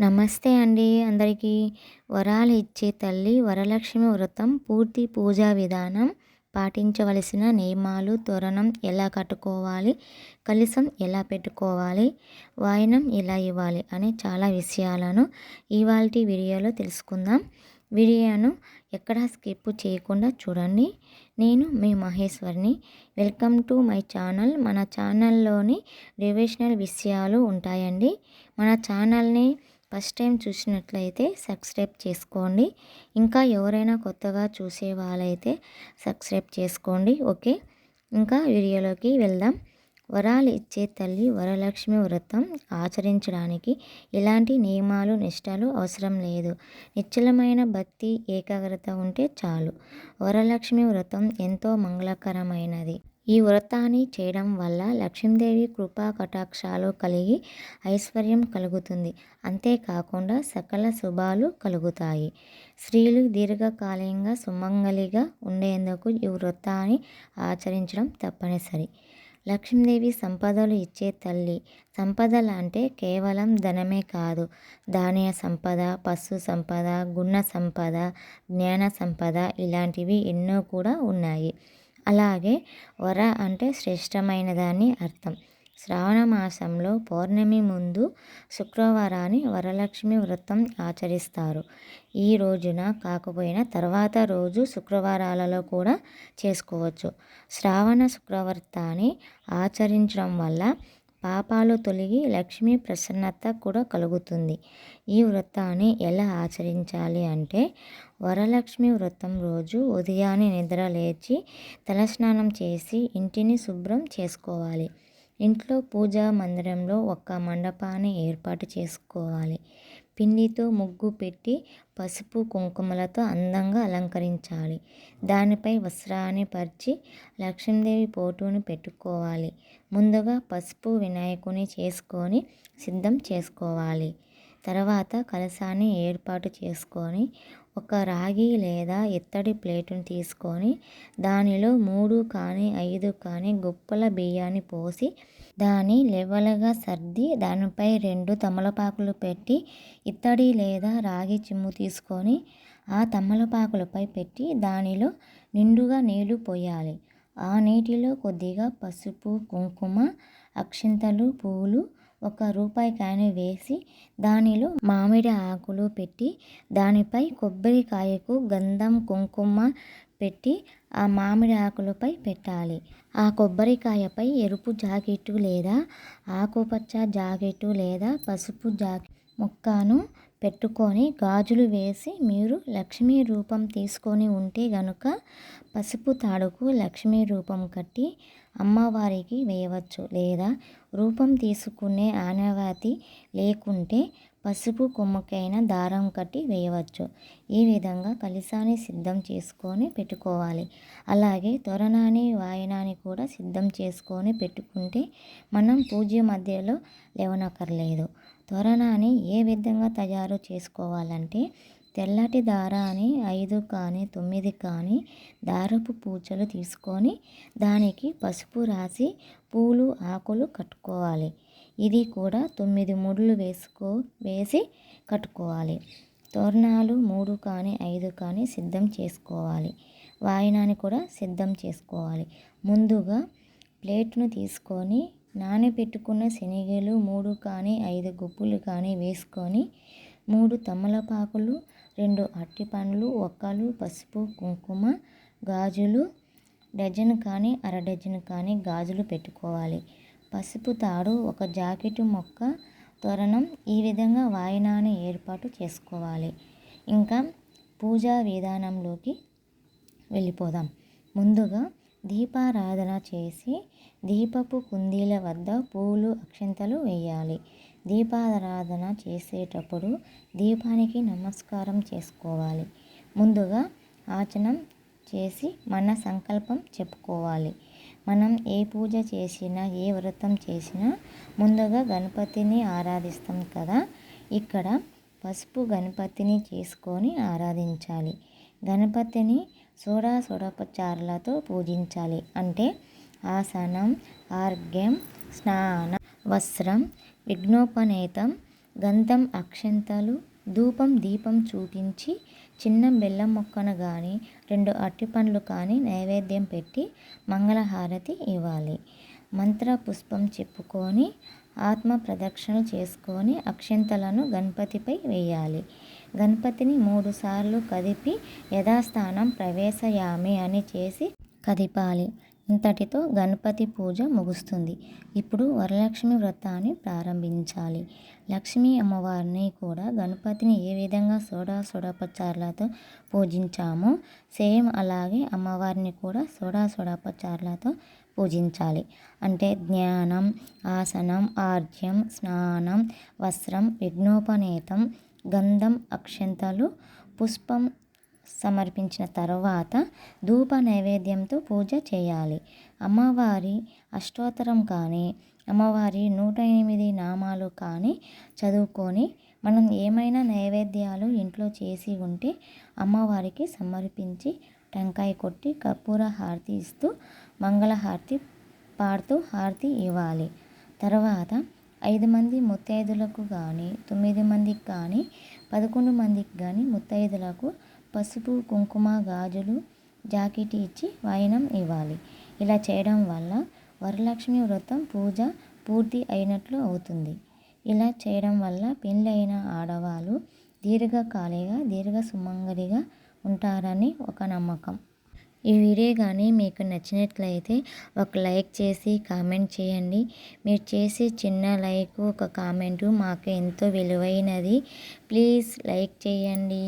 నమస్తే అండి. అందరికీ వరాలు ఇచ్చే తల్లి వరలక్ష్మి వ్రతం పూర్తి పూజా విధానం పాటించవలసిన నియమాలు తోరణం ఎలా కట్టుకోవాలి కలిసం ఎలా పెట్టుకోవాలి వాయనం ఎలా ఇవ్వాలి అనే చాలా విషయాలను ఇవాళ వీడియోలో తెలుసుకుందాం. వీడియోను ఎక్కడ స్కిప్ చేయకుండా చూడండి. నేను మీ మహేశ్వర్ని. Welcome to my channel. మన ఛానల్లోని రివేషనల్ విషయాలు ఉంటాయండి. మన ఛానల్ని ఫస్ట్ టైం చూసినట్లయితే సబ్స్క్రైబ్ చేసుకోండి. ఇంకా ఎవరైనా కొత్తగా చూసే వాళ్ళైతే సబ్స్క్రైబ్ చేసుకోండి. ఓకే? ఇంకా వీడియోలోకి వెళ్దాం. వరాలు ఇచ్చే తల్లి వరలక్ష్మి వ్రతం ఆచరించడానికి ఇలాంటి నియమాలు నిష్టలు అవసరం లేదు. నిశ్చలమైన భక్తి ఏకాగ్రత ఉంటే చాలు. వరలక్ష్మి వ్రతం ఎంతో మంగళకరమైనది. ఈ వ్రతాన్ని చేయడం వల్ల లక్ష్మీదేవి కృపా కటాక్షాలు కలిగి ఐశ్వర్యం కలుగుతుంది. అంతేకాకుండా సకల శుభాలు కలుగుతాయి. స్త్రీలు దీర్ఘకాలంగా సుమంగలిగా ఉండేందుకు ఈ వ్రతాన్ని ఆచరించడం తప్పనిసరి. లక్ష్మీదేవి సంపదలు ఇచ్చే తల్లి. సంపదలు అంటే కేవలం ధనమే కాదు. ధాన్య సంపద పశు సంపద గుణ సంపద జ్ఞాన సంపద ఇలాంటివి ఎన్నో కూడా ఉన్నాయి. అలాగే వర అంటే శ్రేష్టమైనదని అర్థం. శ్రావణ మాసంలో పౌర్ణమి ముందు శుక్రవారాన్ని వరలక్ష్మి వ్రతం ఆచరిస్తారు. ఈ రోజున కాకపోయినా తర్వాత రోజు శుక్రవారాలలో కూడా చేసుకోవచ్చు. శ్రావణ శుక్రవర్తాన్ని ఆచరించడం వల్ల పాపాలు తొలగి లక్ష్మీ ప్రసన్నత కూడా కలుగుతుంది. ఈ వ్రతాన్ని ఎలా ఆచరించాలి అంటే వరలక్ష్మి వ్రతం రోజు ఉదయాన్నే నిద్ర లేచి తలస్నానం చేసి ఇంటిని శుభ్రం చేసుకోవాలి. ఇంట్లో పూజా మందిరంలో ఒక మండపాన్ని ఏర్పాటు చేసుకోవాలి. పిండితో ముగ్గు పెట్టి పసుపు కుంకుమలతో అందంగా అలంకరించాలి. దానిపై వస్త్రాన్ని పరిచి లక్ష్మీదేవి పోటును పెట్టుకోవాలి. ముందుగా పసుపు వినాయకుని చేసుకొని సిద్ధం చేసుకోవాలి. తర్వాత కలశాన్ని ఏర్పాటు చేసుకొని ఒక రాగి లేదా ఇత్తడి ప్లేటును తీసుకొని దానిలో మూడు కానీ ఐదు కానీ గుప్పల బియ్యాన్ని పోసి దాన్ని లెవెల్గా సర్ది దానిపై రెండు తమలపాకులు పెట్టి ఇత్తడి లేదా రాగి చిమ్ము తీసుకొని ఆ తమలపాకులపై పెట్టి దానిలో నిండుగా నీళ్ళు పోయాలి. ఆ నీటిలో కొద్దిగా పసుపు కుంకుమ అక్షింతలు పూలు ఒక రూపాయి కాయను వేసి దానిలో మామిడి ఆకులు పెట్టి దానిపై కొబ్బరికాయకు గంధం కుంకుమ పెట్టి ఆ మామిడి ఆకులపై పెట్టాలి. ఆ కొబ్బరికాయపై ఎరుపు జాకెట్టు లేదా ఆకుపచ్చ జాకెట్టు లేదా పసుపు జాకెట్ ముక్కను పెట్టుకొని గాజులు వేసి మీరు లక్ష్మీ రూపం తీసుకొని ఉంటే గనుక పసుపు తాడుకు లక్ష్మీ రూపం కట్టి అమ్మవారికి వేయవచ్చు లేదా రూపం తీసుకునే ఆనవాతి లేకుంటే పసుపు కొమ్మకైన దారం కట్టి వేయవచ్చు. ఈ విధంగా కలిసాన్ని సిద్ధం చేసుకొని పెట్టుకోవాలి. అలాగే తొరణాన్ని వాయనాన్ని కూడా సిద్ధం చేసుకొని పెట్టుకుంటే మనం పూజ మధ్యలో లేవనక్కర్లేదు. త్వరణాన్ని ఏ విధంగా తయారు చేసుకోవాలంటే తెల్లటి దారాన్ని ఐదు కానీ తొమ్మిది కానీ దారపు పూచలు తీసుకొని దానికి పసుపు రాసి పూలు ఆకులు కట్టుకోవాలి. ఇది కూడా తొమ్మిది ముడులు వేసుకో వేసి కట్టుకోవాలి. తోరణాలు మూడు కానీ ఐదు కానీ సిద్ధం చేసుకోవాలి. వాయినాన్ని కూడా సిద్ధం చేసుకోవాలి. ముందుగా ప్లేట్ను తీసుకొని నానబెట్టుకున్న శనగలు మూడు కానీ ఐదు గుప్పులు కానీ వేసుకొని మూడు తమలపాకులు రెండు అరటిపండ్లు ఒక్కలు పసుపు కుంకుమ గాజులు డజన్ కానీ అర డజన్ కానీ గాజులు పెట్టుకోవాలి. పసుపు తాడు ఒక జాకెట్ మొక్క తోరణం ఈ విధంగా వాయినాన్ని ఏర్పాటు చేసుకోవాలి. ఇంకా పూజా విధానంలోకి వెళ్ళిపోదాం. ముందుగా దీపారాధన చేసి దీపపు కుందీల వద్ద పూలు అక్షంతలు వేయాలి. దీపారాధన చేసేటప్పుడు దీపానికి నమస్కారం చేసుకోవాలి. ముందుగా ఆచనం చేసి మన సంకల్పం చెప్పుకోవాలి. మనం ఏ పూజ చేసినా ఏ వ్రతం చేసినా ముందుగా గణపతిని ఆరాధిస్తాం కదా. ఇక్కడ పసుపు గణపతిని చేసుకొని ఆరాధించాలి. గణపతిని సోడా సోడపచారులతో పూజించాలి. అంటే ఆసనం ఆర్గ్యం స్నానం వస్త్రం విఘ్నోపనేతం గంధం అక్షంతలు ధూపం దీపం చూపించి చిన్న బెల్లం మొక్కను కానీ రెండు అరటిపండ్లు కానీ నైవేద్యం పెట్టి మంగళహారతి ఇవ్వాలి. మంత్ర పుష్పం చెప్పుకొని ఆత్మ ప్రదక్షిణ చేసుకొని అక్షంతలను గణపతిపై వేయాలి. గణపతిని మూడుసార్లు కదిపి యథాస్థానం ప్రవేశయామి అని చేసి కదిపాలి. ఇంతటితో గణపతి పూజ ముగుస్తుంది. ఇప్పుడు వరలక్ష్మి వ్రతాన్ని ప్రారంభించాలి. లక్ష్మీ అమ్మవారిని కూడా గణపతిని ఏ విధంగా సోడా సోడాపచారులతో పూజించామో సేమ్ అలాగే అమ్మవారిని కూడా సోడా సోడాపచారులతో పూజించాలి. అంటే జ్ఞానం ఆసనం ఆర్జ్యం స్నానం వస్త్రం విఘ్నోపనేతం గంధం అక్షంతలు పుష్పం సమర్పించిన తర్వాత ధూప నైవేద్యంతో పూజ చేయాలి. అమ్మవారి అష్టోత్తరం కానీ అమ్మవారి నూట ఎనిమిది నామాలు కానీ చదువుకొని మనం ఏమైనా నైవేద్యాలు ఇంట్లో చేసి ఉంటే అమ్మవారికి సమర్పించి టెంకాయ కొట్టి కర్పూర హారతి ఇస్తూ మంగళహారతి పాడుతూ హారతి ఇవ్వాలి. తర్వాత ఐదు మంది ముత్తైదులకు కానీ తొమ్మిది మందికి కానీ పదకొండు మందికి కానీ ముత్తైదులకు పసుపు కుంకుమ గాజులు జాకెట్ ఇచ్చి వాయినం ఇవ్వాలి. ఇలా చేయడం వల్ల వరలక్ష్మి వ్రతం పూజ పూర్తి అయినట్లు అవుతుంది. ఇలా చేయడం వల్ల పెళ్ళైన ఆడవాళ్ళు దీర్ఘకాలిగా దీర్ఘ సుమంగలిగా ఉంటారని ఒక నమ్మకం. ఈ వీడియో కానీ మీకు నచ్చినట్లయితే ఒక లైక్ చేసి కామెంట్ చేయండి. మీరు చేసే చిన్న లైక్ ఒక కామెంటు మాకు ఎంతో విలువైనది. ప్లీజ్ లైక్ చేయండి.